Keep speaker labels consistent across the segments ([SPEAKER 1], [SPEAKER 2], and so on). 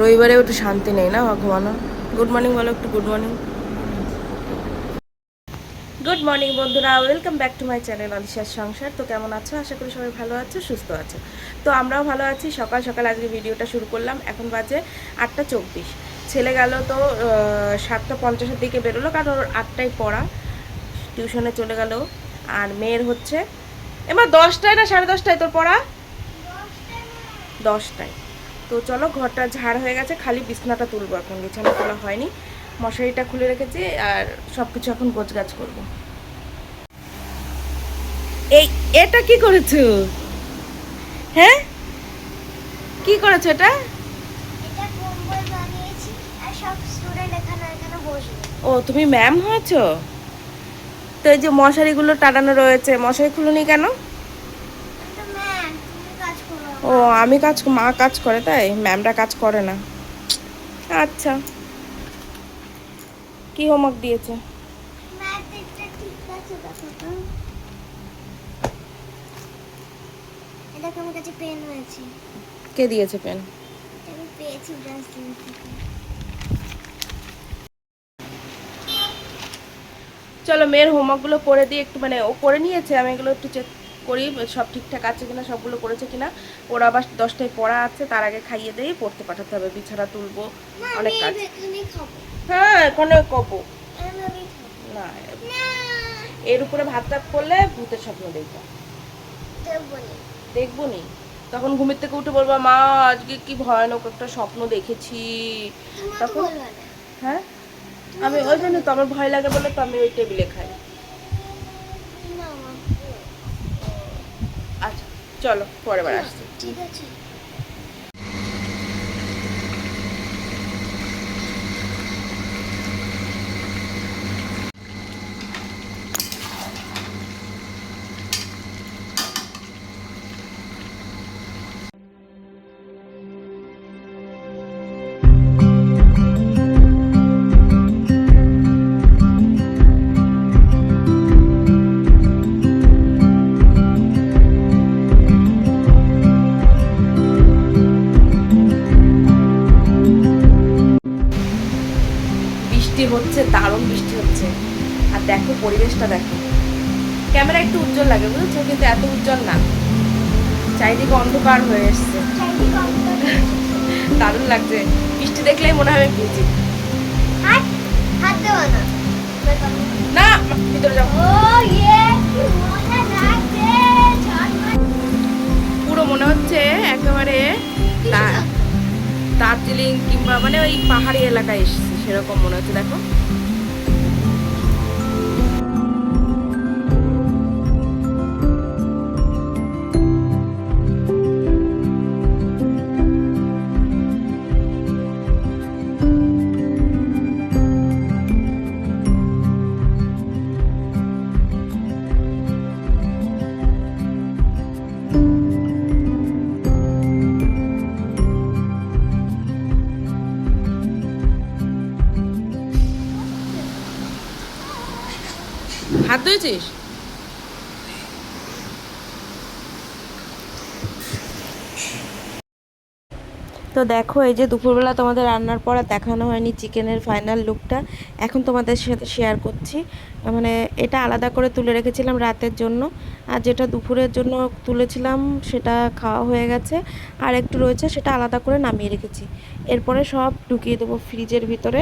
[SPEAKER 1] রবিবারেও একটু শান্তি নেই না ঘুমানো? গুড মর্নিং বলো একটু গুড মর্নিং গুড মর্নিং বন্ধুরা welcome back to my channel অলিশার সংসার। তো কেমন আছো? আশা করি সবাই ভালো আছো, সুস্থ আছো। তো আমরাও ভালো আছি। সকাল সকাল আজকে ভিডিওটা শুরু করলাম। এখন বাজে আটটা চব্বিশ। ছেলে গেল তো সাতটা পঞ্চাশের দিকে বেরোলো, কারণ ওর আটটায় পড়া। টিউশনে চলে গেল। আর মেয়ের হচ্ছে, এবার দশটায় না সাড়ে দশটায় তোর পড়া? দশটায়। তো চলো ঘরটা ঝাড় হয়ে গেছে খালি বিছনাটা তুলবো এখন বিছানা তোলা হয়নি। মশারিটা খুলে রেখেছি আর সব কিছু এখন গোছগাছ করব। এই এটা কি করেছ? হ্যাঁ? কি করেছ এটা?
[SPEAKER 2] এটা কম্বল বানিয়েছি আর সব স্টুডেন্ট এখানে এখানে বসবে।
[SPEAKER 1] ও তুমি ম্যাম হয়েছো? তো এই যে মশারিগুলো টানানো রয়েছে মশারি খুলুনি কেন
[SPEAKER 2] তো ম্যাম তুমি কাজ করো
[SPEAKER 1] ও, আমি কাজ, মা কাজ করে তাই? ম্যামরা কাজ করে না। আচ্ছা। কি হোমওয়ার্ক দিয়েছে? কে দিয়েছে পেন? চলো মেয়ের হোমওয়ার্কগুলো করে দিয়ে একটু মানে ও করে নিয়েছে, আমি এগুলো একটু করি সব ঠিকঠাক আছে কিনা সবগুলো করেছে কিনা। ওর আবার দশটায় পড়া আছে তার আগে খাইয়ে দিয়ে পড়তে পাঠাতে হবে বিছানা তুলবো অনেক কাজ। হ্যাঁ এখানে
[SPEAKER 2] আমি খাব।
[SPEAKER 1] না এর উপরে ভাত টাত করলে ভূতের স্বপ্ন দেখব। দেখব নি তখন ঘুমের থেকে উঠে বলবা মা আজকে কি ভয়ানক একটা স্বপ্ন দেখেছি। তখন হ্যাঁ? আমি ওই জন্য তো আমার ভয় লাগে বলে তো আমি ওই টেবিলে খাই
[SPEAKER 2] না মা
[SPEAKER 1] আচ্ছা চলো পরে বার আসছি।
[SPEAKER 2] ঠিক আছে।
[SPEAKER 1] হচ্ছে দারুণ বৃষ্টি হচ্ছে। আর দেখো পরিবেশটা দেখো। ক্যামেরা একটু উজ্জ্বল লাগে বুঝেছ? কিন্তু এত উজ্জ্বল না। চারিদিকে অন্ধকার হয়ে এসছে। দারুণ লাগছে। বৃষ্টি দেখলেই মনে হয় আমি ভিজি
[SPEAKER 2] না।
[SPEAKER 1] ভিতরে যাও। পুরো মনে হচ্ছে একেবারে দার্জিলিং কিংবা মানে ওই পাহাড়ি এলাকায় এসেছি। সেরকম মনে হচ্ছে দেখো। তো দেখো, এই যে দুপুরবেলা তোমাদের রান্নার পর দেখানো হয়নি চিকেনের ফাইনাল লুকটা এখন তোমাদের সাথে শেয়ার করছি। মানে এটা আলাদা করে তুলে রেখেছিলাম রাতের জন্য। আর যেটা দুপুরের জন্য তুলেছিলাম, সেটা খাওয়া হয়ে গেছে। আর একটু রয়েছে, সেটা আলাদা করে নামিয়ে রেখেছি। এরপরে সব ঢুকিয়ে দেবো ফ্রিজের ভিতরে।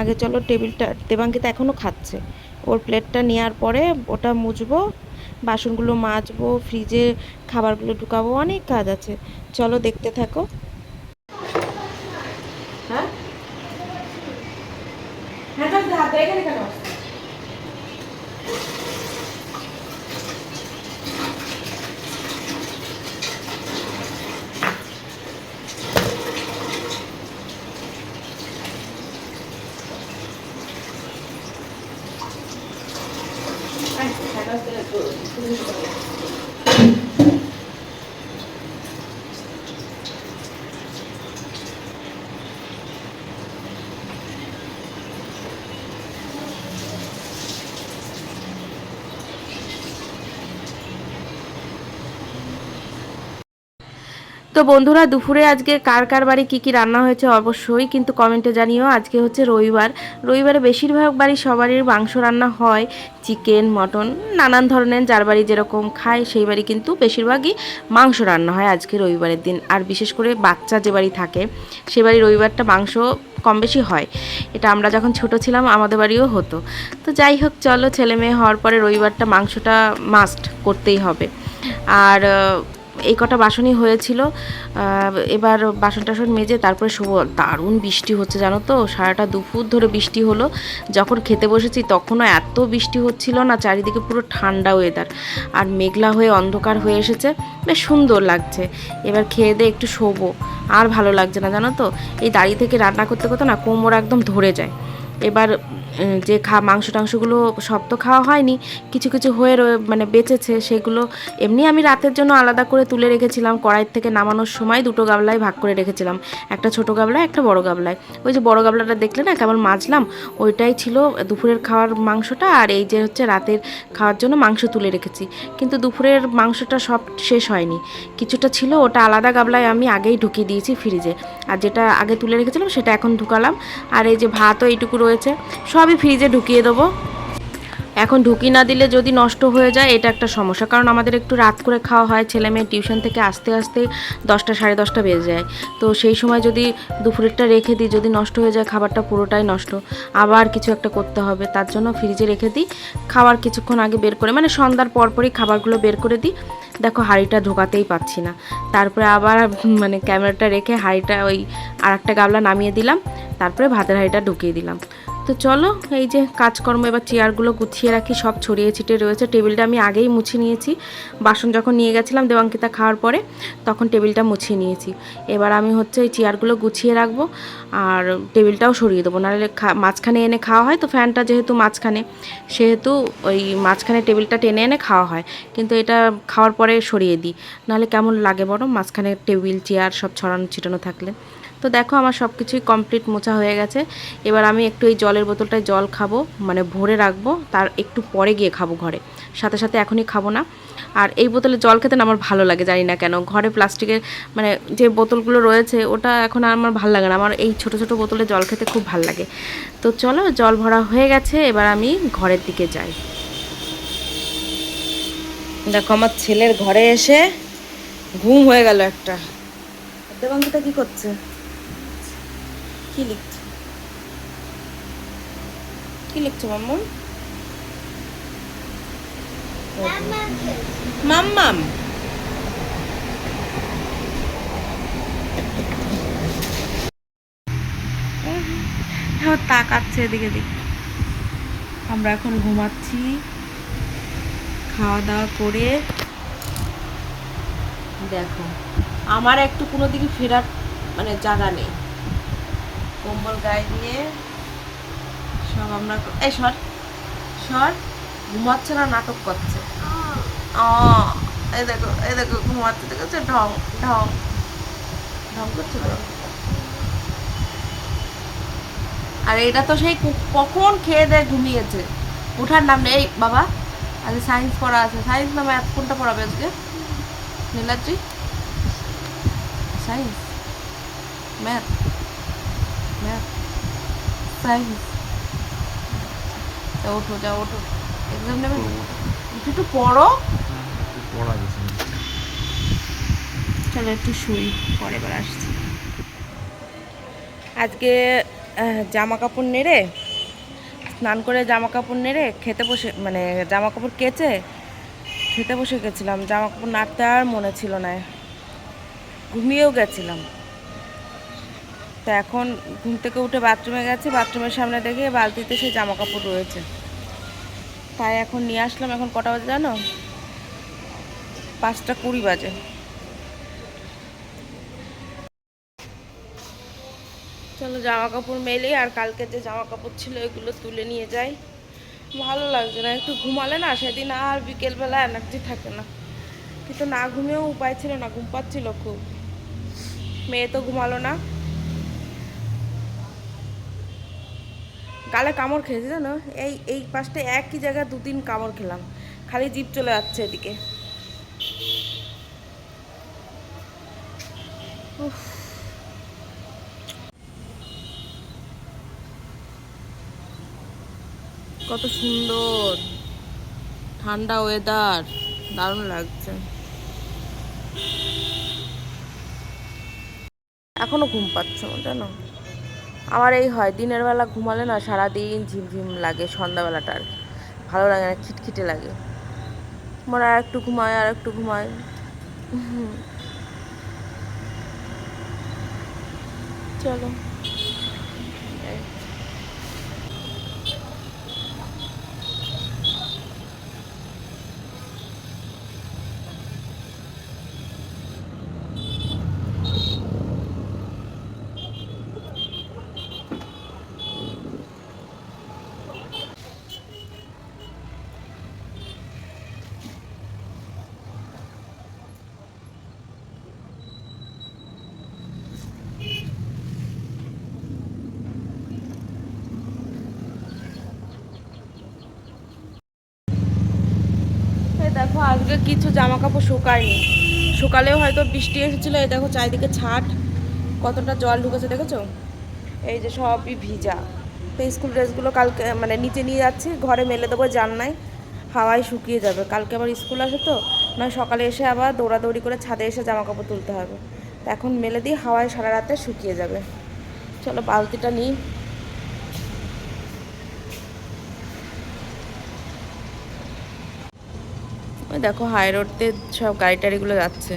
[SPEAKER 1] আগে চলো টেবিলটা, দেবাঙ্কিতা এখনও খাচ্ছে। ওর প্লেটটা নেওয়ার পরে ওটা মুছবো, বাসনগুলো মাজবো, ফ্রিজে খাবারগুলো ঢুকাবো, অনেক কাজ আছে। চলো দেখতে থাকো। হ্যাঁ? হ্যাঁ এখানে কেন? তো বন্ধুরা, দুপুরে আজকে কার কার বাড়ি কী কী রান্না হয়েছে অবশ্যই কিন্তু কমেন্টে জানিও। আজকে হচ্ছে রবিবার। রবিবারে বেশিরভাগ বাড়ি সবারই মাংস রান্না হয়, চিকেন, মটন, নানান ধরনের যার বাড়ি যেরকম খায় সেই বাড়ি কিন্তু বেশিরভাগই মাংস রান্না হয় আজকে রবিবারের দিন। আর বিশেষ করে বাচ্চা যে বাড়ি থাকে, সে বাড়ি রবিবারটা মাংস কম বেশি হয়। এটা আমরা যখন ছোট ছিলাম, আমাদের বাড়িও হতো। তো যাই হোক, চলো ছেলে মেয়ে হওয়ার পরে রবিবারটা মাংসটা মাস্ট করতেই হবে। আর এই কটা বাসনই হয়েছিল। এবার বাসন টাসন মেজে তারপরে শুভ, দারুণ বৃষ্টি হচ্ছে জানো তো? সারাটা দুপুর ধরে বৃষ্টি হলো। যখন খেতে বসেছি তখনও এত বৃষ্টি হচ্ছিল না, চারিদিকে পুরো ঠান্ডা ওয়েদার আর মেঘলা হয়ে অন্ধকার হয়ে এসেছে। বেশ সুন্দর লাগছে। এবার খেয়ে দিয়ে একটু শোবো। আর ভালো লাগছে না জানো তো? এই দাঁড়িয়ে থেকে রান্না করতে করতে না কোমর একদম ধরে যায়। এবার যে খা মাংস টাংসগুলো সব তো খাওয়া হয়নি, কিছু কিছু হয়ে রয়ে মানে বেঁচেছে, সেগুলো এমনি আমি রাতের জন্য আলাদা করে তুলে রেখেছিলাম কড়াইয়ের থেকে নামানোর সময় দুটো গাবলায় ভাগ করে রেখেছিলাম, একটা ছোট গাবলায়, একটা বড় গাবলায়। ওই যে বড় গাবলাটা দেখলে না কেমন মাজলাম, ওইটাই ছিল দুপুরের খাওয়ার মাংসটা, আর এই যে হচ্ছে রাতের খাওয়ার জন্য মাংস তুলে রেখেছি। কিন্তু দুপুরের মাংসটা সব শেষ হয়নি। কিছুটা ছিল, ওটা আলাদা গাবলায় আমি আগেই ঢুকিয়ে দিয়েছি ফ্রিজে। আর যেটা আগে তুলে রেখেছিলাম, সেটা এখন ঢুকালাম। আর এই যে ভাতও এইটুকু রয়েছে সবই ফ্রিজে ঢুকিয়ে দেবো। এখন ঢুকি না দিলে যদি নষ্ট হয়ে যায়, এটা একটা সমস্যা। কারণ আমাদের একটু রাত করে খাওয়া হয়, ছেলে মেয়ে টিউশন থেকে আসতে আসতে দশটা, সাড়ে দশটা বেজে যায়। তো সেই সময় যদি দুপুরেরটা রেখে দিই, যদি নষ্ট হয়ে যায়, খাবারটা পুরোটাই নষ্ট। আবার কিছু একটা করতে হবে, তার জন্য ফ্রিজে রেখে দিই। খাবার কিছুক্ষণ আগে বের করে মানে সন্ধ্যার পরপরই খাবারগুলো বের করে দিই। দেখো, হাঁড়িটা ঢোকাতেই পাচ্ছি না। তারপরে আবার মানে ক্যামেরাটা রেখে হাঁড়িটা ওই আর একটা গাবলা নামিয়ে দিলাম। তারপরে ভাতের হাঁড়িটা ঢুকিয়ে দিলাম। তো চলো, এই যে কাজকর্ম, এবার চেয়ারগুলো গুছিয়ে রাখি, সব ছড়িয়ে ছিটিয়ে রয়েছে। টেবিলটা আমি আগেই মুছে নিয়েছি। বাসন যখন নিয়ে গেছিলাম দেবাঙ্কিতা খাওয়ার পরে, তখন টেবিলটা মুছিয়ে নিয়েছি। এবার আমি হচ্ছে এই চেয়ারগুলো গুছিয়ে রাখব আর টেবিলটাও সরিয়ে দেবো। নাহলে মাঝখানে এনে খাওয়া হয়, তো ফ্যানটা যেহেতু মাঝখানে, সেহেতু ওই মাঝখানে টেবিলটা টেনে এনে খাওয়া হয়। কিন্তু এটা খাওয়ার পরে সরিয়ে দিই। নাহলে কেমন লাগে বড় মাঝখানে টেবিল, চেয়ার সব ছড়ানো, ছিটানো থাকলে। তো দেখো আমার সব কিছুই কমপ্লিট মোছা হয়ে গেছে। এবার আমি একটু এই জলের বোতলটায় জল খাব মানে ভরে রাখব, তার একটু পরে গিয়ে খাব ঘরে। সাথে সাথে এখনই খাব না। আর এই বোতলে জল খেতে না আমার ভালো লাগে জানি না কেন। ঘরে প্লাস্টিকের মানে যে বোতলগুলো রয়েছে, ওটা এখন আমার ভালো লাগে না। আমার এই ছোট ছোট বোতলে জল খেতে খুব ভালো লাগে। তো চলো, জল ভরা হয়ে গেছে, এবার আমি ঘরের দিকে যাই। দেখো আমার ছেলের ঘরে এসে ঘুম হয়ে গেল একটা। দেবাঙ্কিতা কি করছে? কি লিখছে? কি লিখছো মাম্মু মাম্মাম। তাকাচ্ছে এদিকে দিক। আমরা এখন ঘুমাচ্ছি। খাওয়া দাওয়া করে দেখো, আমার একটু কোনো দিকে ফেরার মানে জায়গা নেই। কম্বল গায়ে দিয়ে সব আমরা এই সর সর ঘুমাচ্ছে না নাটক করছে। এই দেখো এই দেখো ঘুমাচ্ছে দেখেছ ঢং ঢং। ঢং করছে তো? আর এটা তো সেই কখন খেয়ে দেয়ে ঘুমিয়েছে? ওঠার নাম নেই এই বাবা। আজকে সায়েন্স পড়া আছে। সায়েন্স না ম্যাথ কোনটা পড়াবে আজকে? নীলাদ্রি? সায়েন্স ম্যাথ সায়েন্স তা ওঠো যা ওঠো। এক্সাম নেবে? একটু একটু পড়ো।
[SPEAKER 3] পড়া গেছে।
[SPEAKER 1] চলো একটু শুই পরে এবার আসছি। আজকে জামা কাপড় নেড়ে স্নান করে জামা কাপড় নেড়ে খেতে বসে মানে জামা কাপড় কেচে খেতে বসে গেছিলাম। জামা কাপড় নাড়তে আর মনে ছিল না। ঘুমিয়েও গেছিলাম। তো এখন ঘুম থেকে উঠে বাথরুমে গেছি, বাথরুমের সামনে দেখে বালতিতে সেই জামা কাপড় রয়েছে। তাই এখন নিয়ে আসলাম, এখন কটা বাজে জানো? পাঁচটা কুড়ি বাজে। চলো জামা কাপড় মেলে, আর কালকে যে জামা কাপড় ছিল এগুলো তুলে নিয়ে যাই। ভালো লাগছে না, একটু ঘুমালে না সেদিন আর বিকেলবেলা এনার্জি থাকে না। কিন্তু না ঘুমিয়েও উপায় ছিল না, ঘুম পাচ্ছিল খুব। মেয়ে তো ঘুমালো না। গালে কামড় খেয়েছে জানো? এই এই পাশটা একই জায়গায় দু তিন কামড় খেলাম। খালি জিভ চলে যাচ্ছে এদিকে। কত সুন্দর। ঠান্ডা ওয়েদার দারুণ লাগছে। এখনও ঘুম পাচ্ছে জানো? আমার এই হয়, দিনের বেলা ঘুমালে না সারাদিন ঝিমঝিম লাগে সন্ধ্যাবেলাটা আর ভালো লাগে না, খিটখিটে লাগে। আমার আর একটু ঘুমায়, আর একটু ঘুমায়। চলো এই। এই দেখো আজকে কিছু জামা কাপড় শুকায়নি। শুকালেও হয়তো বৃষ্টি এসেছিল, এই দেখো চারিদিকে ছাট, কতটা জল ঢুকেছে দেখেছ? এই যে সবই ভিজা। তো স্কুল ড্রেসগুলো কালকে মানে নিচে নিয়ে যাচ্ছি, ঘরে মেলে দেবো জাননায় হাওয়ায় শুকিয়ে যাবে। কালকে আবার স্কুল আসে তো, নয় সকালে এসে আবার দৌড়াদৌড়ি করে ছাদে এসে জামা কাপড় তুলতে হবে। এখন মেলে দিয়ে হাওয়ায় সারা রাতে শুকিয়ে যাবে। চলো বালতিটা নিই। ওই দেখো হাই রোডতে সব গাড়ি টাড়িগুলো যাচ্ছে।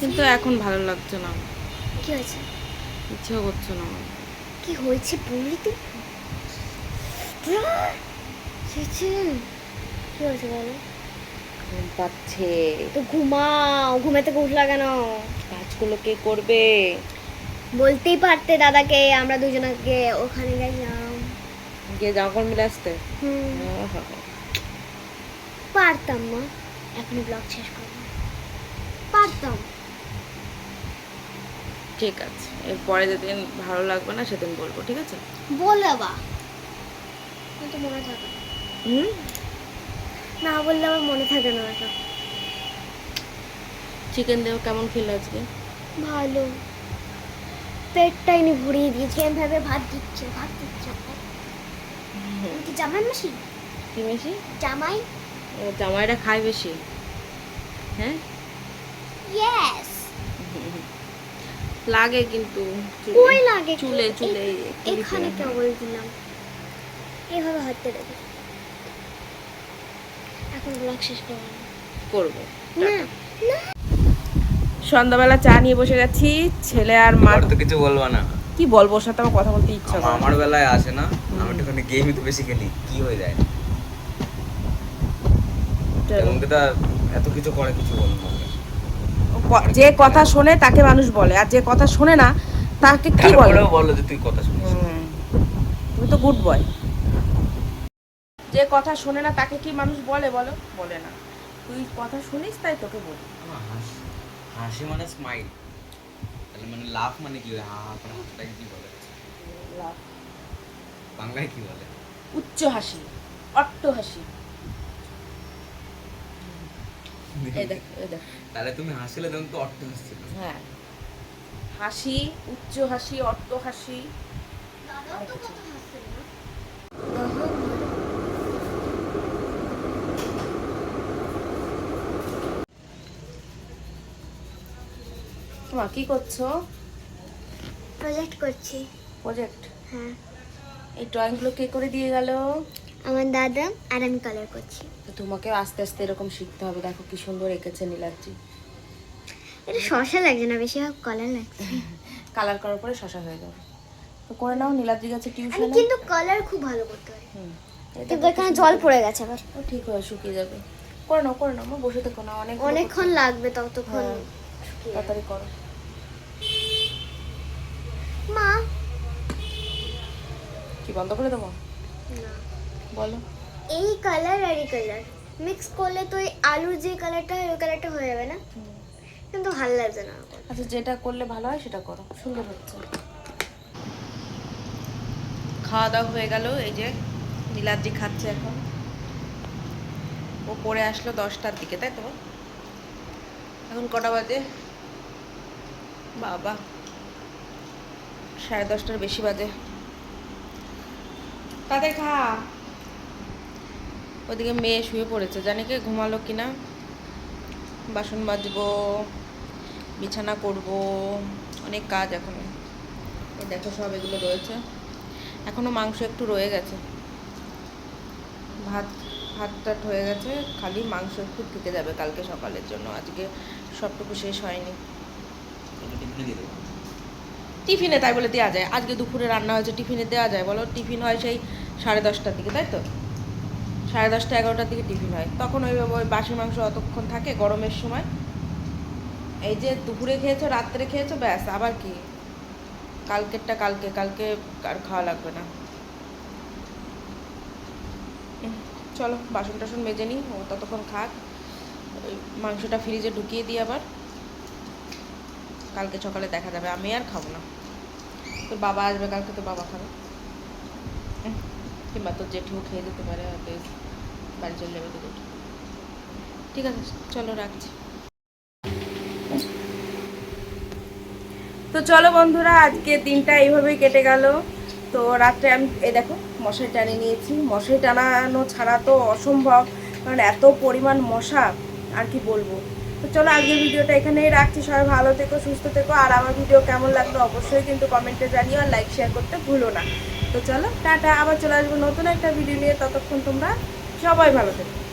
[SPEAKER 1] কিন্তু এখন ভালো লাগছে না।
[SPEAKER 2] কি হয়েছে?
[SPEAKER 1] ইচ্ছা করছে না আমার।
[SPEAKER 2] কি হয়েছে বললি তুই ছেছে কি হয়েছে বলো?
[SPEAKER 1] ঘুম পাচ্ছে।
[SPEAKER 2] তো ঘুমাও ঘুমে থেকে উঠলা কেন?
[SPEAKER 1] কাজগুলো কে করবে?
[SPEAKER 2] বলতেই পারতে দাদাকে আমরা দুজনকে। ওখানে গেলাম
[SPEAKER 1] গিয়ে জামা কাপড় মিলে আসতে।
[SPEAKER 2] পারতাম মা। এখনই ব্লগ শেষ করব। পারতাম।
[SPEAKER 1] ঠিক আছে। এরপরে যেদিন ভালো লাগবে না সেদিন বলব ঠিক আছে?
[SPEAKER 2] বলে বা। কিন্তু মনে থাকে। না।
[SPEAKER 1] হুম?
[SPEAKER 2] না বললে আমার মনে থাকে না এটা
[SPEAKER 1] চিকেন দেও কেমন খেলে আজকে?
[SPEAKER 2] ভালো। পেটটাই নি ভরিয়ে দিয়েছে ভাত দিচ্ছে ভাত দিচ্ছে। কি জামাই মাসি?
[SPEAKER 1] কি বেশি
[SPEAKER 2] জামাই।
[SPEAKER 1] ও জামাইরা খায় বেশি। হ্যাঁ?
[SPEAKER 2] ইয়েস
[SPEAKER 1] লাগে কিন্তু।
[SPEAKER 2] কই লাগে
[SPEAKER 1] চুলে চুলে
[SPEAKER 2] এখানে। কেবল দিলাম। এভাবে হাতে রেখে। এখন ব্লগ শেষ করব।
[SPEAKER 1] করব।
[SPEAKER 2] না না।
[SPEAKER 1] সন্ধ্যাবেলা চা নিয়ে বসে গেছি ছেলে আর মা
[SPEAKER 3] তো কিছু বলবা না।
[SPEAKER 1] কি বলব ওর সাথে আমার কথা বলতে ইচ্ছা করে
[SPEAKER 3] আমার বেলায় আসে না আমি তো একটুখানি গেমই তো বেশি খেলি কি হয়ে যায়?
[SPEAKER 1] চলো।
[SPEAKER 3] এমনকি তা এত কিছু করে কিছু বলব না।
[SPEAKER 1] যে কথা শোনে তাকে মানুষ বলে আর যে কথা শোনে না তাকে কি বলে?
[SPEAKER 3] তারপরেও বলো যে তুই কথা শুনিস।
[SPEAKER 1] তুমি তো গুড বয় যে কথা শোনে না তাকে কি মানুষ বলে? বলো বলে না। তুই কথা শুনিস তাই তোকে বলি।
[SPEAKER 3] হাসি মানে স্মাইল মানে লাভ মানে কি? হয় হা হা করে হাসিটাকে কি বলে? বাংলায় কি বলে?
[SPEAKER 1] উচ্চ হাসি অট্ট হাসি।
[SPEAKER 3] তাহলে তুমি হাসলে তখন তো অর্থ হাসছিল।
[SPEAKER 1] হ্যাঁ। হাসি উচ্চ হাসি অট্ট হাসি। মা কি করছ?
[SPEAKER 2] প্রজেক্ট করছি।
[SPEAKER 1] প্রজেক্ট
[SPEAKER 2] হ্যাঁ।
[SPEAKER 1] এই ড্রয়িংগুলো কে করে দিয়ে গেল?
[SPEAKER 2] আমার দাদা আর আমি কালার করছি।
[SPEAKER 1] তো তোমাকে আস্তে আস্তে এরকম শিখতে হবে। দেখো কি সুন্দর এঁকেছে নীলাদ্রি।
[SPEAKER 2] এটা শশা লাগছে না বেশিরভাগ কালার লাগছে।
[SPEAKER 1] কালার করার পরে শশা হয়ে যাবে। তো করে নাও নীলাদ্রি
[SPEAKER 2] আমি
[SPEAKER 1] টিউশন।
[SPEAKER 2] কিন্তু কালার খুব ভালো করতে পারি।
[SPEAKER 1] হুম
[SPEAKER 2] কিন্তু এখানে জল পড়ে গেছে আবার।
[SPEAKER 1] ও ঠিক হয়ে শুকিয়ে যাবে। করে নাও করে নাও মা বসে থেকো না অনেক
[SPEAKER 2] অনেকক্ষণ লাগবে ততক্ষণ।
[SPEAKER 1] হ্যাঁ। তাড়াতাড়ি করো।
[SPEAKER 2] মা।
[SPEAKER 1] কি বন্ধ করে দেবো?
[SPEAKER 2] না।
[SPEAKER 1] বলো।
[SPEAKER 2] এই কালার আর এই কালার মিক্স করলে তো এই আলুর যে কালারটা হয় ওই কালারটা হয়ে যাবে না? কিন্তু ভালো লাগছে না
[SPEAKER 1] আচ্ছা যেটা করলে ভালো হয় সেটা করো। সুন্দর হচ্ছে। খাওয়া দাওয়া হয়ে গেল এই যে নীলাদ্রি খাচ্ছে এখন। ও পড়ে আসলো দশটার দিকে তাই তো? এখন কটা বাজে? বাবা সাড়ে দশটার বেশি বাজে। তাদের খা। ওদিকে মেয়ে শুয়ে পড়েছে। জানি কি ঘুমালো কিনা। বাসন মাজবো বিছানা করব অনেক কাজ এখন। দেখো সব এগুলো রয়েছে। এখনও মাংস একটু রয়ে গেছে। ভাত ভাত টাট হয়ে গেছে। খালি মাংস একটু থেকে যাবে কালকে সকালের জন্য। আজকে সবটুকু শেষ হয়নি।
[SPEAKER 3] টিফিনে
[SPEAKER 1] তাই বলে দেওয়া যায়। আজকে দুপুরে রান্না হয়েছে টিফিনে দেওয়া যায়। বলো টিফিন হয় সেই সাড়ে দশটার দিকে তাই তো? সাড়ে দশটা, এগারোটার দিকে টিফিন হয়। তখন ওই ওই বাসি মাংস অতক্ষণ থাকে গরমের সময়। এই যে দুপুরে খেয়েছো, রাত্রে খেয়েছো, ব্যাস। আবার কি? কালকেরটা কালকে কালকে আর খাওয়া লাগবে না। চলো, বাসন টাসন মেজে নিই, ও ততক্ষণ খাক। মাংসটা ফ্রিজে ঢুকিয়ে দিই আবার। কালকে সকালে দেখা যাবে। আমি আর খাব না। তোর বাবা আসবে, কালকে তো বাবা খাবে। কিংবা তোর জেঠিও খেয়ে যেতে পারে হয়তো বাড়ি চলে যাবে তো জেঠু ঠিক আছে চলো রাখছি তো চলো বন্ধুরা, আজকে দিনটা এইভাবেই কেটে গেল। তো রাত্রে আমি, এই দেখো, মশারি টানে নিয়েছি। মশারি টানানো ছাড়া তো অসম্ভব, কারণ এত পরিমাণ মশা, আর কি বলব। তো চলো আজকের ভিডিওটা এখানেই রাখছি। সবাই ভালো থেকো, সুস্থ থেকো। আর আমার ভিডিও কেমন লাগল অবশ্যই কিন্তু কমেন্টে জানিও, আর লাইক শেয়ার করতে ভুলো না। তো চলো, টাটা, আবার চলে আসব নতুন একটা ভিডিও নিয়ে। ততক্ষণ তোমরা সবাই ভালো থেকো।